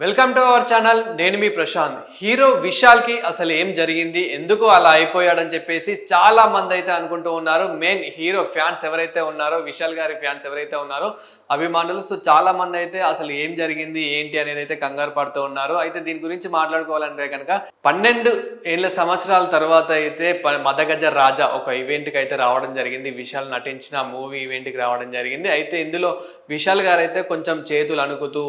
Welcome to our channel నేను మీ Prashanth. Hero విశాల్కి అసలు ఏం జరిగింది? ఎందుకు అలా అయిపోయాడని చెప్పేసి చాలా మంది అయితే అనుకుంటూ ఉన్నారు. మెయిన్ హీరో ఫ్యాన్స్ ఎవరైతే ఉన్నారో విశాల్ గారి ఫ్యాన్స్ ఎవరైతే ఉన్నారో అభిమానులు సో చాలా మంది అయితే అసలు ఏం జరిగింది? ఏంటి అనేది అయితే కంగారు పడుతూ ఉన్నారు. అయితే దీని గురించి మాట్లాడుకోవాలంటే కనుక పన్నెండు ఏళ్ళ సంవత్సరాల తర్వాత అయితే ప- మదగజ రాజా ఒక ఈవెంట్కి అయితే రావడం జరిగింది. విశాల్ నటించిన మూవీ ఈవెంట్కి రావడం జరిగింది. అయితే ఇందులో విశాల్ గారు అయితే కొంచెం చేతులు అనుకుతూ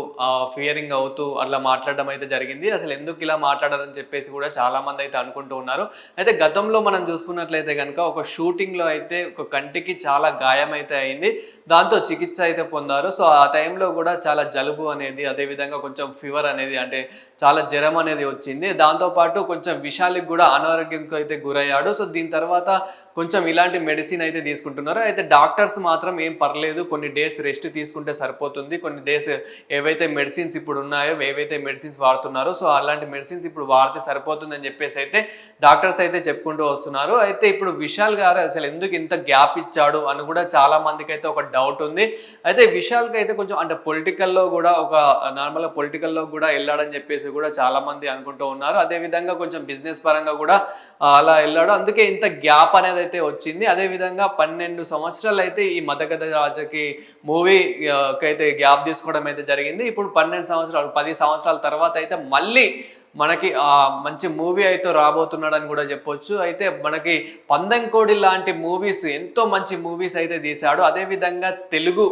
ఫియరింగ్ అవుతూ అట్లా మాట్లాడడం అయితే జరిగింది. అసలు ఎందుకు ఇలా మాట్లాడారని చెప్పేసి కూడా చాలా మంది అయితే అనుకుంటూ ఉన్నారు. అయితే గతంలో మనం చూసుకున్నట్లయితే కనుక ఒక షూటింగ్లో అయితే ఒక కంటికి చాలా గాయం అయితే అయింది. దాంతో చికిత్స అయితే పొందారు. సో ఆ టైంలో కూడా చాలా జలుబు అనేది అదేవిధంగా కొంచెం ఫీవర్ అనేది అంటే చాలా జ్వరం అనేది వచ్చింది. దాంతోపాటు కొంచెం విషాలకు కూడా అనారోగ్యంకి అయితే గురయ్యాడు. సో దీని తర్వాత కొంచెం ఇలాంటి మెడిసిన్ అయితే తీసుకుంటున్నారు. అయితే డాక్టర్స్ మాత్రం ఏం పర్లేదు. కొన్ని డేస్ రెస్ట్ తీసుకుంటే సరిపోతుంది. కొన్ని డేస్ ఏవైతే మెడిసిన్స్ ఇప్పుడు ఉన్నాయో ఏవైతే మెడిసిన్స్ వాడుతున్నారో సో అలాంటి మెడిసిన్స్ ఇప్పుడు వాడితే సరిపోతుందని చెప్పేసి అయితే డాక్టర్స్ అయితే చెప్పుకుంటూ వస్తున్నారు. అయితే ఇప్పుడు విశాల్ గారు అసలు ఎందుకు ఇంత గ్యాప్ ఇచ్చాడు అని కూడా చాలా మందికి అయితే ఒక డౌట్ ఉంది. అయితే విశాల్కి అయితే కొంచెం అంటే పొలిటికల్లో కూడా ఒక నార్మల్గా పొలిటికల్లో కూడా వెళ్ళాడని చెప్పేసి కూడా చాలా మంది అనుకుంటూ ఉన్నారు. అదే విధంగా కొంచెం బిజినెస్ పరంగా కూడా అలా వెళ్ళాడు. అందుకే ఇంత గ్యాప్ అనేది అయితే వచ్చింది. అదే విధంగా పన్నెండు సంవత్సరాలు అయితే ఈ మదగద రాజకి మూవీ అయితే గ్యాప్ తీసుకోవడం అయితే జరిగింది. ఇప్పుడు పన్నెండు సంవత్సరాలు పది సంవత్సరాల తర్వాత అయితే మళ్ళీ మనకి ఆ మంచి మూవీ అయితే రాబోతున్నాడని కూడా చెప్పొచ్చు. అయితే మనకి పందంకోడి లాంటి మూవీస్ ఎంతో మంచి మూవీస్ అయితే తీశాడు. అదే విధంగా తెలుగు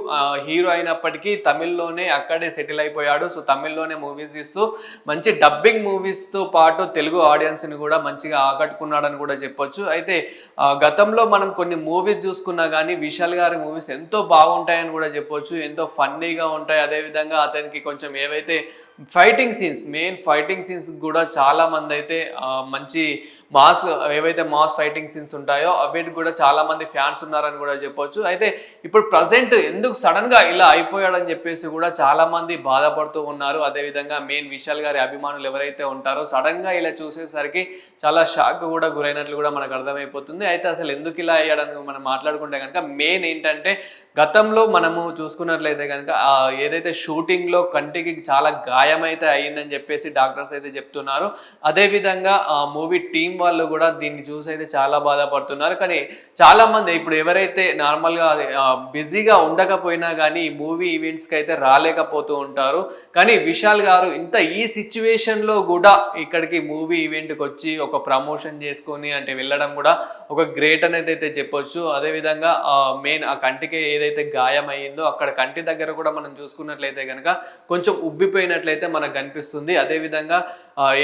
హీరో అయినప్పటికీ తమిళ్ళోనే అక్కడే సెటిల్ అయిపోయాడు. సో తమిళ్ళోనే మూవీస్ తీస్తూ మంచి డబ్బింగ్ మూవీస్తో పాటు తెలుగు ఆడియన్స్ని కూడా మంచిగా ఆకట్టుకున్నాడని కూడా చెప్పొచ్చు. అయితే గతంలో మనం కొన్ని మూవీస్ చూసుకున్నా కానీ విశాల్ గారి మూవీస్ ఎంతో బాగుంటాయని కూడా చెప్పొచ్చు. ఎంతో ఫన్నీగా ఉంటాయి. అదేవిధంగా అతనికి కొంచెం ఏవైతే fighting scenes main fighting scenes కూడా చాలా మంది అయితే మంచి మాస్ ఏవైతే మాస్ ఫైటింగ్ సీన్స్ ఉంటాయో అవిటి కూడా చాలా మంది ఫ్యాన్స్ ఉన్నారని కూడా చెప్పొచ్చు. అయితే ఇప్పుడు ప్రజెంట్ ఎందుకు సడన్గా ఇలా అయిపోయాడని చెప్పేసి కూడా చాలా మంది బాధపడుతూ ఉన్నారు. అదే విధంగా మెయిన్ విశాల్ గారి అభిమానులు ఎవరైతే ఉంటారో సడన్గా ఇలా చూసేసరికి చాలా షాక్ కూడా గురైనట్లు కూడా మనకు అర్థమైపోతుంది. అయితే అసలు ఎందుకు ఇలా అయ్యాడని మనం మాట్లాడుకుంటే కనుక మెయిన్ ఏంటంటే గతంలో మనము చూసుకున్నట్లయితే కనుక ఏదైతే షూటింగ్లో కంటికి చాలా గాయం అయితే అయ్యిందని చెప్పేసి డాక్టర్స్ అయితే చెప్తున్నారు. అదే విధంగా ఆ మూవీ టీం వాళ్ళు కూడా దీన్ని చూసి అయితే చాలా బాధపడుతున్నారు. కానీ చాలా మంది ఇప్పుడు ఎవరైతే నార్మల్గా బిజీగా ఉండకపోయినా కానీ ఈ మూవీ ఈవెంట్స్కి అయితే రాలేకపోతూ ఉంటారు. కానీ విశాల్ గారు ఇంత ఈ సిచ్యువేషన్లో కూడా ఇక్కడికి మూవీ ఈవెంట్కి వచ్చి ఒక ప్రమోషన్ చేసుకొని అంటే వెళ్ళడం కూడా ఒక గ్రేట్ అనేది అయితే చెప్పొచ్చు. అదే విధంగా మెయిన్ ఆ కంటికి ఏదైతే గాయం అయ్యిందో అక్కడ కంటి దగ్గర కూడా మనం చూసుకున్నట్లయితే కనుక కొంచెం ఉబ్బిపోయినట్లయితే మనకు కనిపిస్తుంది. అదే విధంగా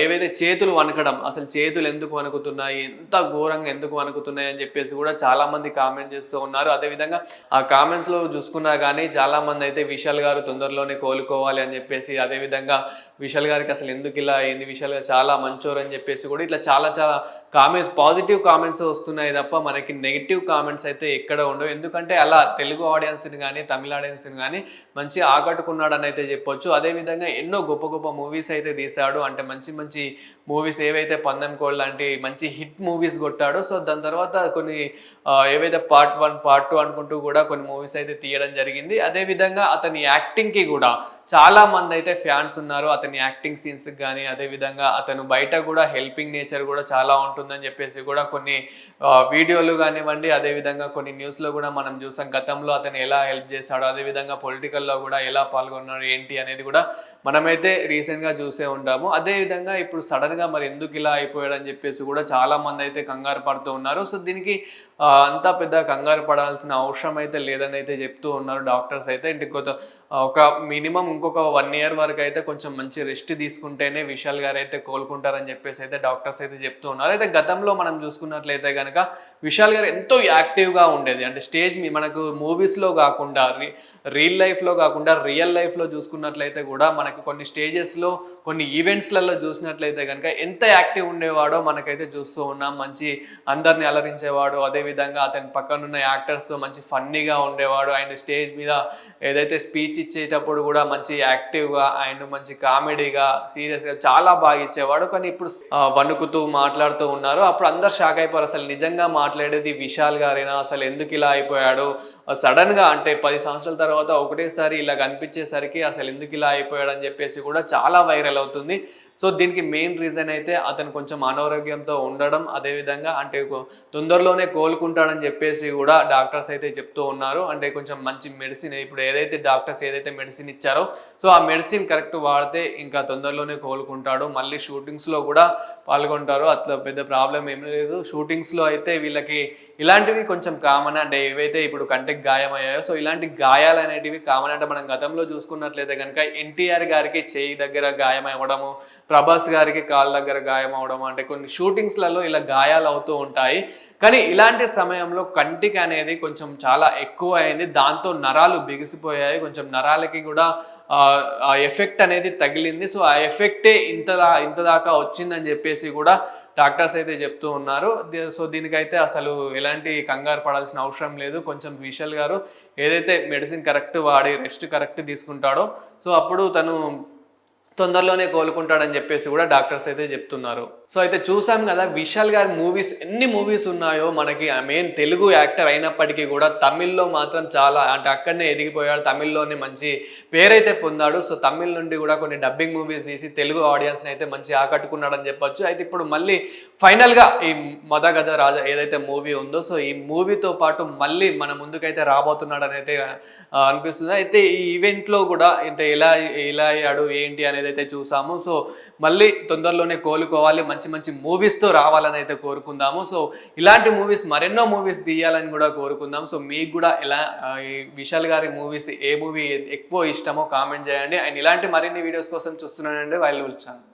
ఏవైతే చేతులు వణకడం అసలు చేతులు ఎందుకు వణుకుతున్నాయి ఎంత ఘోరంగా ఎందుకు వణుకుతున్నాయి అని చెప్పేసి కూడా చాలా మంది కామెంట్ చేస్తూ ఉన్నారు. అదే విధంగా ఆ కామెంట్స్లో చూసుకున్నా కానీ చాలా మంది అయితే విశాల్ గారు తొందరలోనే కోలుకోవాలి అని చెప్పేసి అదేవిధంగా విశాల్ గారికి అసలు ఎందుకు ఇలా అయింది విశాల్ గారు చాలా మంచోరు అని చెప్పేసి కూడా ఇట్లా చాలా చాలా కామెంట్స్ పాజిటివ్ కామెంట్స్ వస్తున్నాయి తప్ప మనకి నెగిటివ్ కామెంట్స్ అయితే ఎక్కడ ఉండవు. ఎందుకంటే అలా తెలుగు ఆడియన్స్ని కానీ తమిళ ఆడియన్స్ని కానీ మంచి ఆకట్టుకున్నాడని అయితే చెప్పొచ్చు. అదేవిధంగా ఎన్నో గొప్ప గొప్ప మూవీస్ అయితే తీశాడు. అంటే మంచి మంచి మూవీస్ ఏవైతే పందెం కోడ్ లాంటి మంచి హిట్ మూవీస్ కొట్టాడో సో దాని తర్వాత కొన్ని ఏవైతే పార్ట్ వన్ పార్ట్ టూ అనుకుంటూ కూడా కొన్ని మూవీస్ అయితే తీయడం జరిగింది. అదేవిధంగా అతని యాక్టింగ్కి కూడా చాలా మంది అయితే ఫ్యాన్స్ ఉన్నారు. అతని యాక్టింగ్ సీన్స్ కానీ అదేవిధంగా అతను బయట కూడా హెల్పింగ్ నేచర్ కూడా చాలా ఉంటుందని చెప్పేసి కూడా కొన్ని వీడియోలు కానివ్వండి అదేవిధంగా కొన్ని న్యూస్లో కూడా మనం చూసాం. గతంలో అతను ఎలా హెల్ప్ చేశాడో అదేవిధంగా పొలిటికల్లో కూడా ఎలా పాల్గొన్నాడు ఏంటి అనేది కూడా మనమైతే రీసెంట్గా చూసే ఉంటాము. అదేవిధంగా ఇప్పుడు సడన్గా మరి ఎందుకు ఇలా అయిపోయాడని చెప్పేసి కూడా చాలా మంది అయితే కంగారు పడుతూ ఉన్నారు. సో దీనికి అంత అంతా పెద్ద కంగారు పడాల్సిన అవసరం అయితే లేదని అయితే చెప్తూ ఉన్నారు డాక్టర్స్ అయితే. ఇంటి కొత్త ఒక మినిమం ఇంకొక వన్ ఇయర్ వరకు అయితే కొంచెం మంచి రెస్ట్ తీసుకుంటేనే విశాల్ గారు అయితే కోలుకుంటారని చెప్పేసి అయితే డాక్టర్స్ అయితే చెప్తూ ఉన్నారు. అయితే గతంలో మనం చూసుకున్నట్లయితే కనుక విశాల్ గారు ఎంతో యాక్టివ్గా ఉండేది. అంటే స్టేజ్ మీ మనకు మూవీస్లో కాకుండా రీల్ లైఫ్లో కాకుండా రియల్ లైఫ్లో చూసుకున్నట్లయితే కూడా మనకు కొన్ని స్టేజెస్లో కొన్ని ఈవెంట్స్లలో చూసినట్లయితే కనుక ఎంత యాక్టివ్ ఉండేవాడో మనకైతే చూస్తూ ఉన్నాం. మంచి అందరిని అలరించేవాడు. అదేవిధంగా అతని పక్కనున్న యాక్టర్స్ మంచి ఫన్నీగా ఉండేవాడు. అండ్ స్టేజ్ మీద ఏదైతే స్పీచ్ ఇచ్చేటప్పుడు కూడా మంచి యాక్టివ్గా అండ్ మంచి కామెడీగా సీరియస్గా చాలా బాగా ఇచ్చేవాడు. కానీ ఇప్పుడు వణుకుతూ మాట్లాడుతూ ఉన్నారు. అప్పుడు అందరు షాక్ అయిపోయారు. అసలు నిజంగా మాట్లాడేది విశాల్ గారేనా? అసలు ఎందుకు ఇలా అయిపోయాడు? సడన్గా అంటే పది సంవత్సరాల తర్వాత ఒకటేసారి ఇలా కనిపించేసరికి అసలు ఎందుకు ఇలా అయిపోయాడు అని చెప్పేసి కూడా చాలా వైరల్ అవుతుంది. సో దీనికి మెయిన్ రీజన్ అయితే అతను కొంచెం అనారోగ్యంతో ఉండడం అదేవిధంగా అంటే తొందరలోనే కోలుకుంటాడని చెప్పేసి కూడా డాక్టర్స్ అయితే చెప్తూ ఉన్నారు. అంటే కొంచెం మంచి మెడిసిన్ ఇప్పుడు ఏదైతే డాక్టర్స్ ఏదైతే మెడిసిన్ ఇచ్చారో సో ఆ మెడిసిన్ కరెక్ట్ వాడితే ఇంకా తొందరలోనే కోలుకుంటాడు. మళ్ళీ షూటింగ్స్లో కూడా పాల్గొంటారు. అట్లా పెద్ద ప్రాబ్లం ఏం లేదు. షూటింగ్స్లో అయితే వీళ్ళకి ఇలాంటివి కొంచెం కామన్ అంటే ఏవైతే ఇప్పుడు కంటికి గాయమయ్యాయో సో ఇలాంటి గాయాలు అనేటివి కామన్ అంటే మనం గతంలో చూసుకున్నట్లయితే కనుక ఎన్టీఆర్ గారికి చేయి దగ్గర గాయం అవ్వడము ప్రభాస్ గారికి కాళ్ళ దగ్గర గాయం అవడం అంటే కొన్ని షూటింగ్స్లలో ఇలా గాయాలు అవుతూ ఉంటాయి. కానీ ఇలాంటి సమయంలో కంటికి అనేది కొంచెం చాలా ఎక్కువ అయింది దాంతో నరాలు బిగిసిపోయాయి. కొంచెం నరాలకి కూడా ఆ, ఎఫెక్ట్ అనేది తగిలింది. సో ఆ ఎఫెక్టే ఇంతలా ఇంత దాకా వచ్చిందని చెప్పేసి కూడా డాక్టర్స్ అయితే చెప్తూ ఉన్నారు. సో దీనికైతే అసలు ఎలాంటి కంగారు పడాల్సిన అవసరం లేదు. కొంచెం విశాల్ గారు ఏదైతే మెడిసిన్ కరెక్ట్ వాడి రెస్ట్ కరెక్ట్ తీసుకుంటాడో సో అప్పుడు తను తొందరలోనే కోలుకుంటాడని చెప్పేసి కూడా డాక్టర్స్ అయితే చెప్తున్నారు. సో అయితే చూసాం కదా విశాల్ గారి మూవీస్ ఎన్ని మూవీస్ ఉన్నాయో మనకి మెయిన్ తెలుగు యాక్టర్ అయినప్పటికీ కూడా తమిళ్ళో మాత్రం చాలా అంటే అక్కడనే ఎదిగిపోయాడు తమిళ్ళోనే మంచి పేరైతే పొందాడు. సో తమిళ్ నుండి కూడా కొన్ని డబ్బింగ్ మూవీస్ తీసి తెలుగు ఆడియన్స్ని అయితే మంచి ఆకట్టుకున్నాడని చెప్పొచ్చు. అయితే ఇప్పుడు మళ్ళీ ఫైనల్గా ఈ మద గజ రాజా ఏదైతే మూవీ ఉందో సో ఈ మూవీతో పాటు మళ్ళీ మన ముందుకైతే రాబోతున్నాడని అయితే అనిపిస్తుంది. అయితే ఈ ఈవెంట్లో కూడా అంటే ఎలా ఎలా అయ్యాడు ఏంటి అనేది అయితే చూసాము సో మళ్ళీ తొందరలోనే కోలుకోవాలి మంచి మంచి మూవీస్తో రావాలని అయితే కోరుకుందాము. సో ఇలాంటి మూవీస్ మరెన్నో మూవీస్ తీయాలని కూడా కోరుకుందాం సో మీకు కూడా ఎలా విశాల్ గారి మూవీస్ ఏ మూవీ ఎక్కువ ఇష్టమో కామెంట్ చేయండి. అండ్ ఇలాంటి మరిన్ని వీడియోస్ కోసం చూస్తున్నానండి వాళ్ళు వచ్చాను